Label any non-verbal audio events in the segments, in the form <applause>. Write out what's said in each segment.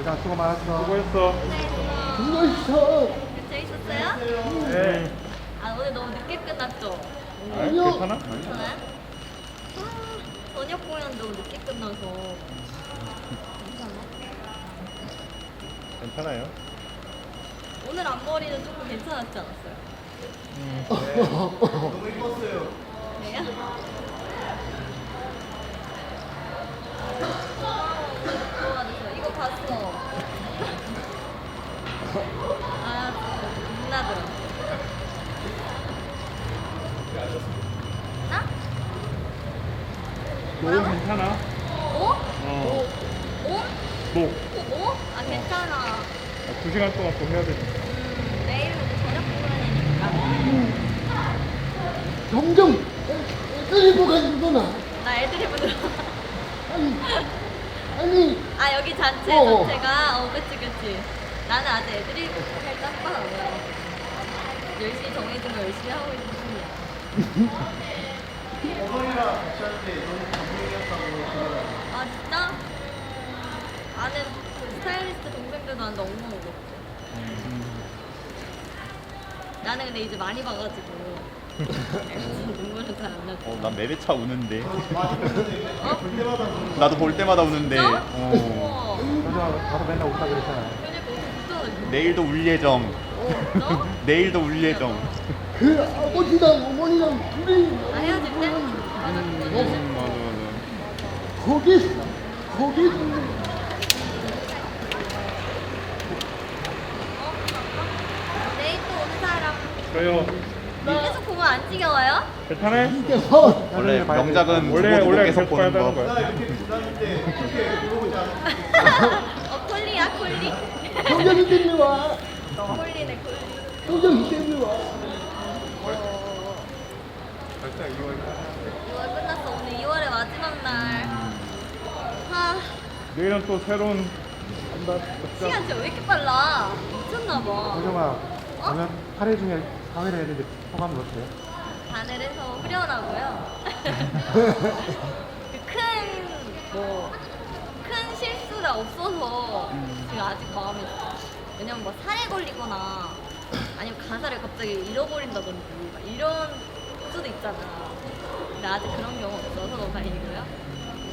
대장 수고 많았어. 수고했어. 수고했어. 재밌었어요? 네. 아 오늘 너무 늦게 끝났죠? 아, 괜찮아? 괜찮아요? 아, 저녁 공연 너무 늦게 끝나서 괜찮아? 괜찮아요. 오늘 앞머리는 조금 괜찮았지 않았어요? 너무 그래요? 좋아졌 너무 괜찮아. 오? 어. 오? 목. 오? 아, 괜찮아. 아, 두 시간 동안 또 해야 되니까. 음, 내일은 저녁 공연이니까. 점점 끌리고 가는구나. 나 애드립으로. 아니, 아니, 아, 여기 잔체 어. 전체가? 어, 그치, 그치. 나는 아직 애드립 할 짬바가 안 나요. 열심히 정해진 거 열심히 하고 있는 중이야. <laughs> 어머니랑 같이 할때 너무 감동이었다고 아 진짜? 아는 그 스타일리스트 동생들도 나한테 엉망 울었대 나는 근데 이제 많이 봐가지고 <laughs> 눈물은 잘 안 나고 어, 난 매배차 우는데. 어? 나도 볼 때마다 우는데. 진짜? 어. 우와 그래서 나도 맨날 웃다 그랬잖아. 그러니까 진짜 내일도 울 예정. 어? 진짜? <laughs> 내일도 울 예정. 그 아버지랑 어머니랑 둘이 아 헤어질 때? 맞아 그거 어. 좀 맞아, 맞아. 거기, 거기 내일 또 오는 사람 저요. 계속 보면 안 지겨워요? 괜찮아요? 이겨서 원래 명작은 원래 원래 계속 계속 봐야 보는 되는 거. 거야. <laughs> 어 콜리야 콜리 성경이 때문에 와. 콜리네 콜리 성경이 때문에 와. 벌써 2월. 2월 끝났어 오늘 2월의 마지막 날 하... 내일은 또 새로운 한다. 시간 진짜 왜 이렇게 빨라? 미쳤나봐. 정정아, 오늘 8회 중에 4회를 했는데 소감은 어때요? 해서 후련하고요. <laughs> 그 큰, 뭐, 큰 실수가 없어서 지금 아직 마음이. 왜냐면 뭐 살에 걸리거나 아니면 가사를 갑자기 잃어버린다든지 막 이런 수도 있잖아. 근데 아직 그런 경우 없어서 너무 다행이고요.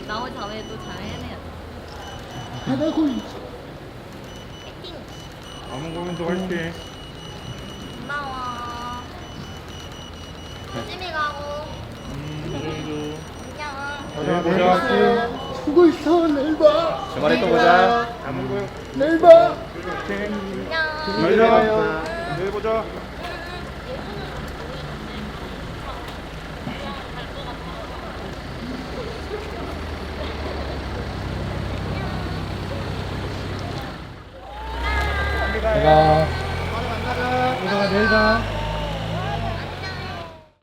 나머지 다음에도 잘 해내야 돼. 있어. 파이팅! 아무 고민도 할게. 고마워. 조심히 가고. 음, 안녕. 내일 보자. 수고했어, 내일 봐. 주말에 또 보자. 남은 거. 내일 봐. 오케이. 안녕. 내일. 봐. 내일 보자. 是